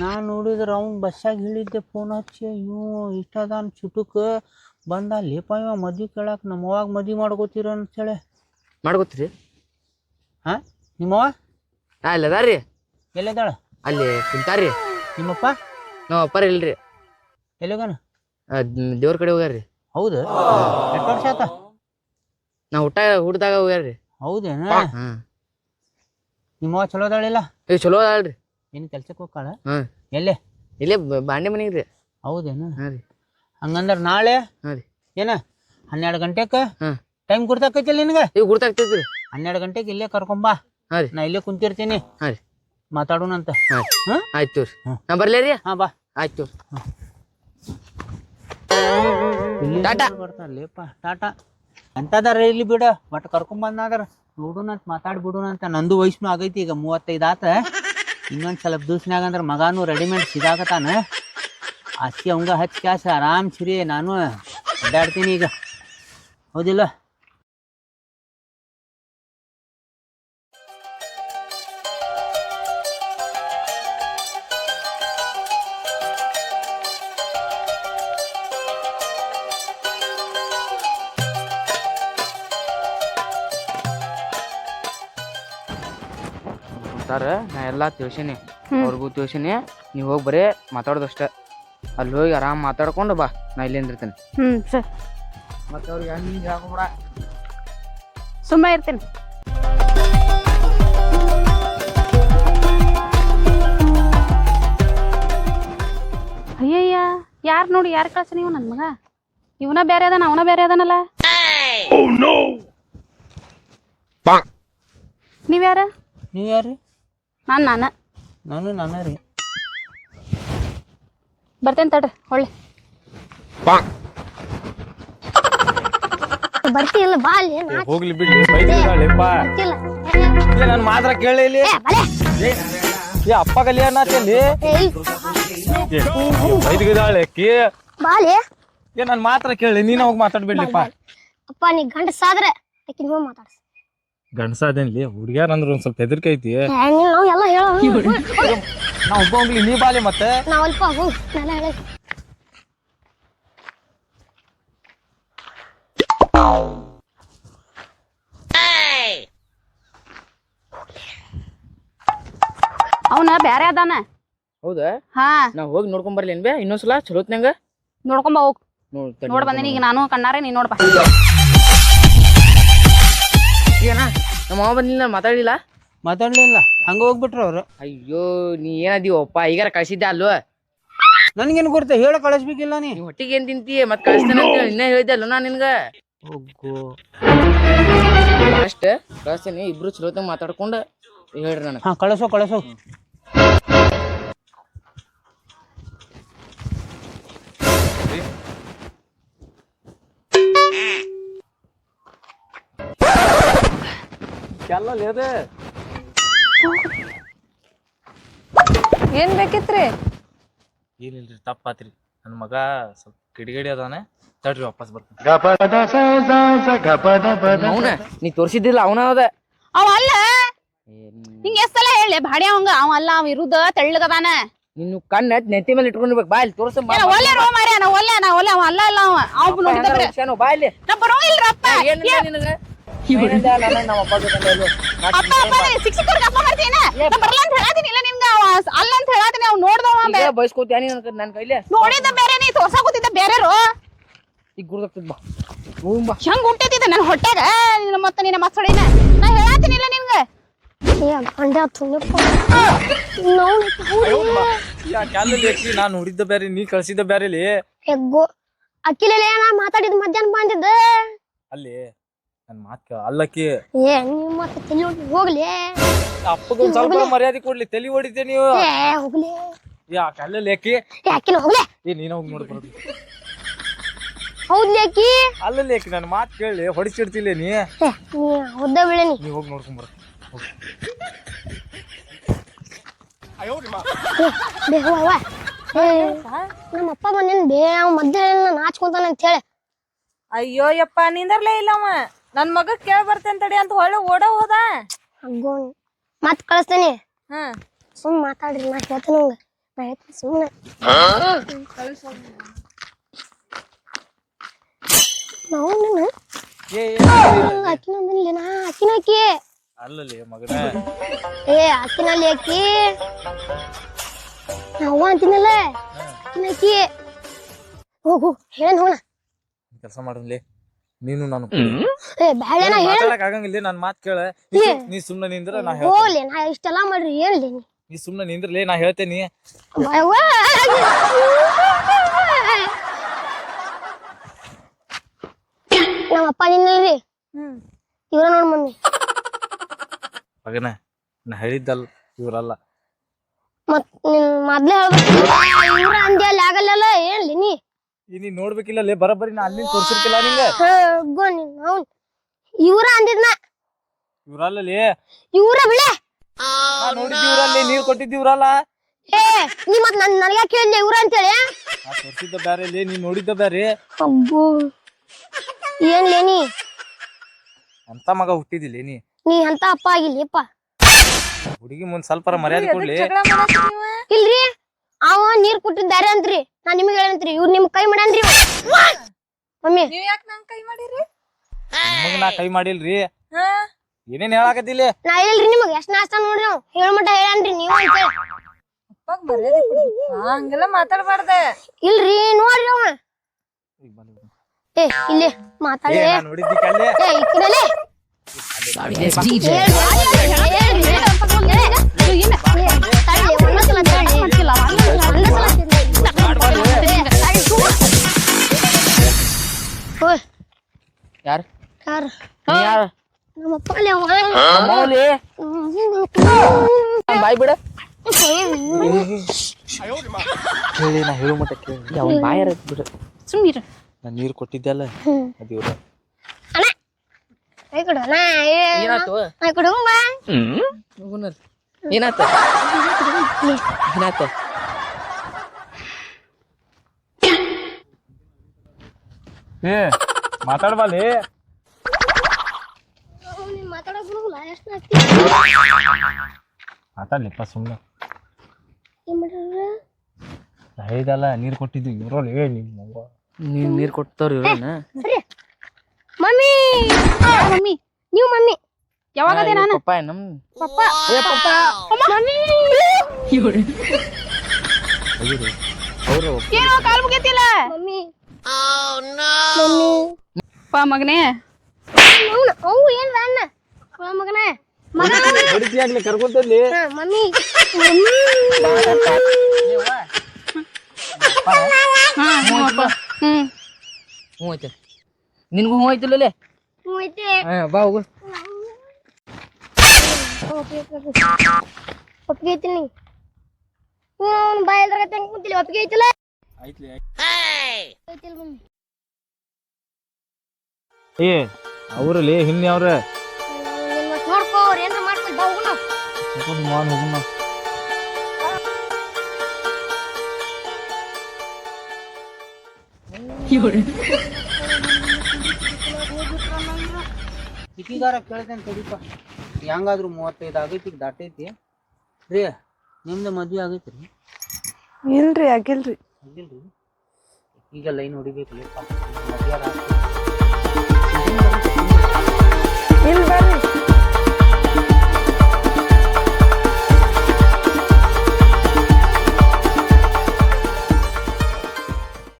Speaker 6: ನಾನು ನೋಡಿದ್ರೆ ಅವ್ನು ಬಸ್ಸಾಗ ಹೇಳಿದ್ದೆ ಫೋನ್ ಹಚ್ಚಿ ಇವು ಇಷ್ಟದಾನ ಚುಟುಕ್. ಬಂದ ಲೇಪ ಇವ ಮದ್ವಿ ನಮ್ಮ ನಮ್ಮವಾಗ ಮದ್ವಿ ಮಾಡ್ಕೋತೀರ ಅಂತೇಳಿ
Speaker 1: ಮಾಡ್ಕೋತೀರಿ?
Speaker 6: ಹಾಂ? ನಿಮ್ಮವ್ವ
Speaker 1: ನಾ ಇಲ್ಲ ಅದಾರಿ
Speaker 6: ಎಲ್ಲಿದ್ದಾಳ
Speaker 1: ಅಲ್ಲಿ ಕುಂತಾರ್ರಿ.
Speaker 6: ನಿಮ್ಮಪ್ಪ?
Speaker 1: ನಮ್ಮ ಅಪ್ಪಾರ ಇಲ್ರಿ.
Speaker 6: ಎಲ್ಲಿಗನ
Speaker 1: ದೇವ್ರ ಕಡೆ ಹೋಗ್ಯಾರ್ರಿ.
Speaker 6: ಹೌದು? ಎಷ್ಟು ವರ್ಷ ಆತ?
Speaker 1: ನಾ ಊಟ ಹುಡ್ದಾಗ ಹೋಗ್ಯಾರ್ರಿ.
Speaker 6: ಹೌದೇನ?
Speaker 1: ಹಾಂ.
Speaker 6: ನಿಮ್ಮವ್ವ ಚಲೋ ಅದಾಳಿಲ್ಲ
Speaker 1: ಏ ಚಲೋ ಅದಾಳ್ರಿ.
Speaker 6: ಏನು ಕೆಲ್ಸಕ್ಕೆ ಹೋಗ್ಕಾಳ?
Speaker 1: ಎಲ್ಲೆ
Speaker 6: ಎಲ್ಲೇ?
Speaker 1: ಇಲ್ಲೇ ಬ- ಬಾಂಡೆ ಮನೆಗೆ ರೀ
Speaker 6: ಹೌದೇನ?
Speaker 1: ಹಂಗಂದ್ರ ರೀ.
Speaker 6: ಹಂಗಂದ್ರೆ ನಾಳೆ
Speaker 1: ಹಾ ರೀ.
Speaker 6: ಏನ? ಹನ್ನೆರಡು ಗಂಟೆಗೆ
Speaker 1: ಹಾ.
Speaker 6: ಟೈಮ್ ಗುರ್ತಾಕೈತಿ ನಿನ್ಗ?
Speaker 1: ಈಗ ಗುರ್ತಾಗ್ತೈತ್ರಿ
Speaker 6: ಹನ್ನೆರಡು ಗಂಟೆಗೆ ಇಲ್ಲೇ ಕರ್ಕೊಂಬಾ
Speaker 1: ಬಾ. ರೀ.
Speaker 6: ನಾ ಇಲ್ಲೇ ಕುಂತಿರ್ತೀನಿ.
Speaker 1: ಮಾತಾಡೋಣ ರೀ.
Speaker 6: ಮಾತಾಡೋಣಂತ
Speaker 1: ಹಾ ರೀ.
Speaker 6: ಹಾ?
Speaker 1: ಆಯ್ತು ತೋರಿ. ನಾ ಬರ್ಲೇ ರೀ?
Speaker 6: ಹಾ ಬಾ.
Speaker 1: ಆಯ್ತು ತೋರಿ.
Speaker 6: ಇಲ್ಲಿ
Speaker 1: ಟಾಟಾ.
Speaker 6: ಬರ್ತಾರಲ್ಲಪ್ಪ ಟಾಟಾ. ಎಂತದಾರ ಇಲ್ಲಿ ಬಿಡ? ಬಟ್ ಕರ್ಕೊಂಡ್ ಬಂದಾದ್ರ ನೋಡೋಣ ಅಂತ ಮಾತಾಡಿ ಬಿಡೋಣ ಅಂತ ನಂದು ವಯಸ್ಸು ಆಗೈತಿ ಈಗ ಮೂವತ್ತೈದು ಆತ. ಇನ್ನೊಂದ್ ಸ್ವಲ್ಪ ದಿವ್ಸನಾಗ ಅಂದ್ರ ಮಗಾನು ರೆಡಿಮೇಡ್ ಸಿಗಾಕತಾನ ಆಸ್ತಿ ಅವಂಗ ಹಚ್ಚಿ ಕ್ಯಾಸ ಆರಾಮ್ ಸಿರಿ ನಾನು. ಅಡ್ಡಾಡ್ತೀನಿ ಈಗ. ಹೌದಿಲ್ಲ?
Speaker 1: ಸರ್ ನಾ ಎಲ್ಲ ತಿಳ್ಸೀನಿ. ಅವ್ರಿಗೂ ತಿಳ್ಸೀನಿ. ನೀವು ಹೋಗಿ ಬರೀ ಮಾತಾಡೋದಷ್ಟ ಅಲ್ಲಿ ಹೋಗಿ ಆರಾಮ್ ಮಾತಾಡ್ಕೊಂಡು ಬಾ ನಾ ಇಲ್ಲಿಂದ ಇರ್ತೇನೆ
Speaker 2: ಹ್ಮ್ ಸರ್.
Speaker 1: ಮತ್ತೆ ಅವ್ರಿಗೆ ಹಂಗೆ ಹಾಕೊಂಬಿಡ
Speaker 2: ಸುಮ್ಮನೆ ಇರ್ತೀನಿ. ಅಯ್ಯಯ್ಯ ಯಾರ್ ನೋಡಿ ಯಾರು ಕಳ್ಸ ನೀವು ನನ್ ಮಗ? ಇವನ ಬೇರೆ ಅದಾನ ಅವನ ಬೇರೆ ಅದಾನಲ್ಲ? ನೀವ್ಯಾರ?
Speaker 6: ನೀವ್ ಯಾರು
Speaker 2: ನಾನ್ ನಾನ.
Speaker 6: ನಾನು ನಾನೇ ರೀ.
Speaker 2: ಬರ್ತೇನೆ ತಡ್ರಿ ಹೊಳ್ಳಿ
Speaker 3: ಬರ್ತಿ ಇಲ್ಲ ಬಾ ಅಲ್ಲಿ ನಾ
Speaker 4: ಹೋಗ್ಲಿ ಬಿಡ್ಲಿ ಬೈದಿದ್ದಾಳೆಪ್ಪ
Speaker 3: ಬರ್ತಿಲ್ಲ
Speaker 4: ಏ ನನ್ನ ಮಾತ್ರ ಕೇಳಿ ಇಲ್ಲಿ.
Speaker 3: ಏ ಬಲೆ.
Speaker 4: ಏ ಅಪ್ಪ ಕಲಿ ಅನ್ನತ್ತಲ್ಲಿ
Speaker 3: ಏ
Speaker 4: ಬೈದಿದ್ದಾಳೆ ಕೇ
Speaker 3: ಬಾಲಿ
Speaker 4: ಏ ನನ್ನ ಮಾತ್ರ ಕೇಳಿ ನೀನು ಹೋಗಿ ಮಾತಾಡ್ಬಿಡ್ಲಿಪ್ಪ.
Speaker 3: ಅಪ್ಪ ನೀ ಗಂಡಸಾದ್ರೆ ಆಕಿನ ಹೋಗಿ ಮಾತಾಡ್ಸ.
Speaker 4: ಗಂಡಸ ಅದೇನ್ಲಿ ಹುಡುಗ್ಯಾರ ಅಂದ್ರೆ ಒಂದ್ ಸ್ವಲ್ಪ ಹೆದರಿಕೆ ಐತಿ.
Speaker 3: ನಾವು ಎಲ್ಲ ಹೇಳೋ
Speaker 4: ನಾ ಒಬ್ಬ ಹೋಗ್ಲಿ ನೀ ಬಾಲಿ ಮತ್ತೆ?
Speaker 3: ನಾವ್ ಅಲ್ಪ ಹೋಗ್. ನಾನು ಹೇಳ
Speaker 2: ಅವನ ಬ್ಯಾರೆ ಅದಾನ.
Speaker 1: ಹೌದಾ?
Speaker 2: ಹಾ.
Speaker 1: ನಾ ಹೋಗಿ ನೋಡ್ಕೊಂಡ್ ಬರ್ಲೇನ್ ಬೇ ಇನ್ನೊಂದ್ಸಲ ಚಲೋತ್ನಂಗ
Speaker 2: ನೋಡ್ಕೊಂಬ ಹೋಗ್.
Speaker 1: ನೋಡ್
Speaker 2: ಬಂದಿನಿ ಈಗ ನಾನು ಕಣ್ಣಾರೆ ನೀನ್ ನೋಡ್ಬಾ.
Speaker 1: ಏನ? ನಮ್ಮ ಮಾವ ಬಂದಿಲ್ಲ ಮಾತಾಡಿಲ್ಲ
Speaker 6: ಮಾತಾಡ್ಲಿಲ್ಲ. ಹಂಗ ಹೋಗ್ಬಿಟ್ರು ಅವ್ರು.
Speaker 1: ಅಯ್ಯೋ ನೀ ಏನದೀವಪ್ಪ? ಈಗಾರ ಕಳ್ಸಿದ್ದೆ ಅಲ್ವ?
Speaker 6: ನನ್ಗೇನು ಗೊತ್ತ? ಹೇಳ ಕಳಿಸ್ಬೇಕಿಲ್ಲ ನೀ.
Speaker 1: ನೀ ಹೊಟ್ಟಿಗೆ ಏನ್ ತಿಂತೀಯ ಮತ್ ಕಳಿಸ್ತೇನೆ ಅಂತ ಇನ್ನ ಹೇಳಿದ್ದೆ ಅಲ್ಲ ನಾ ನಿನ್ಗ? ಅಷ್ಟೇ ಕಳಿಸ್ತೇನೆ. ಇಬ್ರು ಚಲೋತ್ತ ಮಾತಾಡ್ಕೊಂಡು ಹೇಳ್ರಿ ನನಗೆ.
Speaker 6: ಹಾ ಕಳಿಸೋ ಕಳಿಸೋ.
Speaker 4: ಕೆಲ್ಲಲ್ಲಿ ಲೇದೆ
Speaker 5: ಏನ್ ಬೇಕಿತ್ರಿ?
Speaker 4: ಏನಿಲ್ರಿ ತಪ್ಪಾತ್ರಿ ನನ್ನ ಮಗ ಸ್ವಲ್ಪ ಕಿಡಿಗೇಡಿ ಅದಾನೆ. ತಡ್ರಿ ವಾಪಸ್ ಬರ್ತೀನಿ.
Speaker 1: ಅವನ ನೀ ತೋರಿಸಿದ್ದಿಲ್ಲ ಅವನ ಅದ.
Speaker 2: ಅವ ಅಲ್ಲ? ನಿಂಗೆ ಎಷ್ಟ್ ಸಲ ಹೇಳಿ ಭಾಡಿ ಅವಂಗ. ಅವ ಅಲ್ಲ ಅವ ಇರುದ ತೆಳ್ಳಗದಾನ.
Speaker 1: ನಿನ್ನ ಕಣ್ಣ ನೆತ್ತಿ ಮೇಲೆ ಇಟ್ಕೊಂಡಿರ್ಬೇಕು. ಬಾ ಇಲ್ಲಿ ಬಾ
Speaker 2: ಏನ ಒಲ್ಲೆ ರೋ ಮಾರ್ಯ ನಾ ಒಲ್ಲೆ ನಾ ಒಲ್ಲೆ ಅವ ಅಲ್ಲ ಅಲ್ಲ ಅವ ಅವ್ ನೋಡಿದ್ರೆ
Speaker 1: ಬಾ ಇಲ್ಲಿ.
Speaker 2: ನಾ ಬರೋಂಗಿಲ್ರಪ್ಪ
Speaker 1: ಏನಿಲ್ಲ ನಿನಗ? ನಾನು
Speaker 2: ಶಿಕ್ಷಕರಿಗೆ ಅಪ್ಪ ಮಾಡ್ತೀನ ಬರಲ್ಲ ಅಂತ ಹೇಳತೀನಿ. ಇಲ್ಲ ನಿನ್ಗ ಅಲ್ಲ ಅಂತ ಹೇಳತೀನಿ. ಅವ್ ನೋಡ್ದವ
Speaker 1: ನೀ ನನ್ ನನ್ ಕೈಲಿ?
Speaker 2: ನೋಡಿದ ಬೇರೆ ನೀ ತೋರ್ಸಾಕುತ್ತಿದ್ದ ಬೇರೆರು
Speaker 1: ಈಗ ಗುರ್ದಾಗ್ತದ ಬಾ. ಹೋಗ್ ಬಾ.
Speaker 2: ಹೆಂಗ್ ಹುಟ್ಟಿದ ನನ್ನ ಹೊಟ್ಟೆಗ? ಮತ್ತ ನಿನ್ನ ಮಕ್ಕಳಿನ ನಾ ನಿನ್ಗ.
Speaker 4: ಯಾ ಕ್ಯಾಲಲ್ಲಿ ಹಾಕಿ ನಾನು ನೋಡಿದ್ದ ಬೇರೆ ನೀ ಕಳ್ಸಿದ್ದ ಬೇರೆಲಿ.
Speaker 3: ಹೆಗ್ಗೋ. ಅಕ್ಕಿಲೇ ನಾ ಮಾತಾಡಿದ್ ಮಧ್ಯಾಹ್ನ ಬಂದಿದ್ದ.
Speaker 4: ಅಲ್ಲಿ. ನನ್ನ ಮಾತ್ ಕೇಳ ಅಲ್ಲಕ್ಕಿ.
Speaker 3: ಏ ನೀವು ಮತ್ತೆ ತಲೆ ಹೊಡಿ ಹೋಗ್ಲಿ.
Speaker 4: ಅಪ್ಪಗ ಒಂದ್ ಸ್ವಲ್ಪ ಮರ್ಯಾದೆ ಕೊಡ್ಲಿ ತಲಿ ಹೊಡಿತೆ ನೀವು.
Speaker 3: ಏ ಹೋಗ್ಲಿ.
Speaker 4: ಯಾಕೆ
Speaker 3: ಏ ಅಕ್ಕಿನ ಹೋಗ್ಲಿ.
Speaker 4: ಏ ನೀನ ಹೋಗಿ ನೋಡಿ ಬರೋದು.
Speaker 3: ಹೌದ್ಲಿ ಲೇಕಿ
Speaker 4: ಅಲ್ಲಲ್ಲಿ ಲೇಕಿ ನನ್ನ ಮಾತ್ ಕೇಳಿ ಹೊಡಿಸಿಡ್ತಿಲ್ಲ ನೀ.
Speaker 3: ಹೊದ್ದ ಬೀಳನಿ
Speaker 4: ನೀ. ಹೋಗಿ
Speaker 3: ನೋಡ್ಕೊಂಬರ ನಮ್ಮ ಅಪ್ಪ ಬಂದಿನ ಬೇ ಅವ್ ಮಧ್ಯಾಹ್ನ ನಾಚ್ಕೊಂತಾನ ಅಂತ ಹೇಳಿ.
Speaker 5: ಅಯ್ಯೋ ಯಪ್ಪ ನಿಂದರ್ಲೇ ಇಲ್ಲ ಅವ. ನನ್ ಮಗ ಕೇಳಿ ಬರ್ತೇನೆ ತಡಿ ಅಂತ ಹೊಳ್ಳೆ ಓಡ ಹೋದ.
Speaker 3: ಅಗ್ಗೋ ಮತ್ ಕಳಿಸ್ತೇನೆ.
Speaker 5: ಹಾ.
Speaker 3: ಸುಮ್ ಮಾತಾಡ್ರಿ ನಾ ಹೇಳ್ತೇನೆ ಹಂಗ ನಾ ಹೇಳ್ತೀನಿ ಸುಮ್ಮನೆ ನಾವು
Speaker 4: ಏ
Speaker 3: ಅಕ್ಕಿನ ನಾ ಅಕ್ಕಿನ ಅಕ್ಕಿ
Speaker 4: ಅಲ್ಲಲ್ಲಿ ಮಗನ.
Speaker 3: ಏ ಅಕ್ಕಿನಲ್ಲಿ ಅಕ್ಕಿ ನಾವು ಅಂತೀನಲ್ಲ. ಅಕ್ಕಿನ ಅಕ್ಕಿ ಹೋಗು ಹೇಳನ್ ಹೋಣ
Speaker 4: ಕೆಲಸ ಮಾಡಲಿ ನೀನು ನಾನು
Speaker 3: ಏ ನಾನು ಮಾತು
Speaker 4: ಮಾತಾಡಕ್ ಆಗಂಗಿಲ್ಲ ನನ್ ಮಾತ್ ಕೇಳ. ನೀ ಸುಮ್- ನೀ ಸುಮ್ನೆ ನಿಂದ್ರ ನಾ ಹೇಳ್ತೇನೆ.
Speaker 3: ಹೋಗ್ಲಿ ನಾ ಇಷ್ಟೆಲ್ಲ ಮಾಡ್ರಿ ಹೇಳ್ಲಿ ನೀ.
Speaker 4: ಸುಮ್ನೆ ನಿಂದ್ರಲೇ ನಾ ಹೇಳ್ತೇನಿ.
Speaker 3: ನಮ್ಮಪ್ಪ ನಮ್ಮ ಅಪ್ಪ ನಿನ್ನಲ್ರಿ. ಇವ್ರ ನೋಡ್ ಮಮ್ಮಿ.
Speaker 4: ಮಗನ ನಾ ಹೇಳಿದ್ದಲ್ಲ ಇವ್ರಲ್ಲ.
Speaker 3: ಮತ್ ನಿನ್ ಮೊದ್ಲೇ ಹೇಳ್ಬೇಕು. ಇವ್ರ ಅಂದ್ಯಲ್ಲ ಆಗಲ್ಲ ಏನ್ಲಿ ನೀ.
Speaker 4: ಈ ನೋಡ್ಬೇಕಿಲ್ಲ ಲೇ ಬರಬರಿ ನಾ ಅಲ್ಲಿ ತೋರ್ಸಿರ್ಕಿಲ್ಲ ನಿಂಗೆ.
Speaker 3: ಹೋಗೋ ನೀನ್ ಇವರ ಇವ್ರ ಅಂದಿದ್ನ.
Speaker 4: ಲೇ.
Speaker 3: ಇವ್ರ ಬಿಳೆ.
Speaker 4: ಆ ನೋಡಿದ್ದಿ ಇವ್ರಲ್ಲಿ ನೀರ್ ಕೊಟ್ಟಿದ್ದಿ ಇವ್ರಲ್ಲ.
Speaker 3: ಏ ನೀ ಮತ್ ನನ್ ನನಗ ಇವರ ಇವ್ರ ಅಂತೇಳಿ.
Speaker 4: ನಾ ತೋರ್ಸಿದ್ದ ಬ್ಯಾರೆ ಲೇ ನೀ ನೋಡಿದ್ದ ಬ್ಯಾರೆ.
Speaker 3: ಅಬ್ಬೋ. ಏನ್ ಲೇನಿ
Speaker 4: ಅಂತ ಮಗ ಹುಟ್ಟಿದಿಲ್ಲ ನೀ.
Speaker 3: ನೀ ಅಂತ ಅಪ್ಪ ಆಗಿಲ್ಲಪ್ಪ
Speaker 4: ಹುಡುಗಿ ಮುಂದ್ ಸ್ವಲ್ಪ ಮರ್ಯಾದೆ ಕೊಡ್ಲಿ.
Speaker 3: ಇಲ್ರಿ ಅವ ನೀರ್ ಕೊಟ್ಟಿದ್ದಾರೆ ಅಂತ್ರಿ ನಾ ನಿಮ್ಗೆ ಹೇಳಂತ್ರಿ ಇವ್ರು ನಿಮ್ ಕೈ ಮಾಡ್ರಿ ಇವ. ಮಮ್ಮಿ
Speaker 5: ನೀವ್ ಯಾಕೆ ನಂಗ್ ಕೈ ಮಾಡಿರಿ
Speaker 4: ನಿಮಗ ನಾ ಕೈ ಮಾಡಿಲ್ರಿ
Speaker 5: ಹಾ
Speaker 4: ಏನೇನ್ ಹೇಳಾಕತ್ತಿಲ್ಲ
Speaker 3: ನಾ ಇಲ್ರಿ ನಿಮಗ್ ಎಷ್ಟ್ ನಾಷ್ಟ ನೋಡ್ರಿ ನಾವು ಹೇಳ್ಮಟ್ಟ ಹೇಳನ್ರಿ ನೀವು
Speaker 5: ಅಪ್ಪಗ್ ಮರ್ಯಾದೆ ಹಂಗೆಲ್ಲ ಮಾತಾಡ್ಬಾರ್ದ
Speaker 3: ಇಲ್ರಿ ನೋಡ್ರಿ ಅವ
Speaker 4: ಈಗ ಇಲ್ಲಿ ಬಿಡು.
Speaker 3: ಏ ಇಲ್ಲಿ
Speaker 4: ಏ
Speaker 3: ಮಾತಾಡಿ
Speaker 4: ನಾ ನೋಡಿದ್ದಿ ಕಲ್ಲೆ
Speaker 3: ಏ ಇಕ್ಕಿನಲ್ಲಿ
Speaker 1: ಯಾರು?
Speaker 3: ಯಾರು
Speaker 1: ಯಾರು?
Speaker 3: ನಮ್ಮಪ್ಪ
Speaker 1: ಮೌಲಿ ಬಾಯ್ ಬಿಡ.
Speaker 4: ಹೇಳಿ ನಾ ಹೇಳು ಮಟ್ಟ ಕೇಳಿ.
Speaker 1: ಅವ್ನ ಬಾಯರ ಬಿಡ
Speaker 2: ಸುಮ್ಮೀರ
Speaker 4: ನಾ ನೀರು ಕೊಟ್ಟಿದ್ದಲ್ಲ ಅದಿವ್ರ ಇವ್ರ.
Speaker 3: ಅಣ್ಣ. ಅಣ್ಣ ಏ ನೀನ್ ಎಷ್ಟು
Speaker 4: ಮಾತಾಡ್ಲಿಪ್ಪ ಸುಮ್ಮನೆ ಹೇಳಿದಲ್ಲ ನೀರ್ ಕೊಟ್ಟಿದ್ದು ಇವ್ರಲ್ಲಿ ಏ ನಿಮ್ಮ.
Speaker 1: ನೀವ್ ನೀರ್ ಕೊಡ್ತಾವ್ರಿ ಇವ್ರನ್ನ
Speaker 3: ಸರಿ. ಮಮ್ಮಿ!
Speaker 2: ಮಮ್ಮಿ.
Speaker 3: ನೀವು ಮಮ್ಮಿ.
Speaker 2: ಯಾವಾಗ ನಾನು?
Speaker 1: ಪಪ್ಪ ನಮ್
Speaker 2: ಪಪ್ಪ.
Speaker 1: ಪಪ್ಪ.
Speaker 3: ಮಮ್ಮಿ!
Speaker 2: ಏನೋ ಕಾಲ್ ಮುಗಿತಿಲ್ಲ?
Speaker 3: ಮಮ್ಮಿ ಮಮ್ಮಿ
Speaker 2: ಪಾ ಮಗನೇ.
Speaker 3: ಅವು ಏನ್ ಅಣ್ಣ? ಕೊಳ ಮಗನ. ಮಗ.
Speaker 4: ಹೊಡಿತಿ ಆಗ್ಲಿ ಕರ್ಕೊಂತಲ್ಲಿ
Speaker 3: ಮಮ್ಮಿ.
Speaker 2: ಹ್ಞೂ ಅಪ್ಪ ಹ್ಮ್.
Speaker 1: ಹ್ಞೂ ಐತೆ ನಿನ್ಗೂ ಹ್ಞೂ ಹಾ ಬಾ ಹೋಗು.
Speaker 3: ಒಪ್ಪಿಗೆ ಹ್ಞೂ ಅವ್ನ ಬಾಯಲ್ದಾಗ ತಂಗ್ ಕುಂತಿಲ್ಲ ಒಪ್ಪಿಗೆ ಐತಿಲ್ಲ? ಐತಿಲ್ಲ ಮಮ್ಮಿ
Speaker 4: ಏ ಅವ್ರಲ್ಲಿ ಹಿಂದೆ ಅವ್ರ
Speaker 3: ನಿನ್ ಮತ್ತ್ ನೋಡ್ಕೋ
Speaker 4: ಮಾನ್ ಹೋಗುಣ.
Speaker 6: ಈಗೀಗಾರ ಕೇಳ್ತೇನೆ ತಡಿಪ. ಹೆಂಗಾದ್ರು ಮೂವತ್ತೈದು ಆಗೈತಿ ಈಗ ದಾಟೈತಿ. ರೀ ನಿಮ್ದು ಮದ್ವೆ ಆಗೈತೆ ರೀ
Speaker 5: ಇಲ್ರಿ ಆಗಿಲ್ರಿ.
Speaker 6: ಆಗಿಲ್ರಿ? ಈಗ ಲೈನ್ ಹೊಡಿಬೇಕು ಇಲ್ಲ ಬನ್ನಿ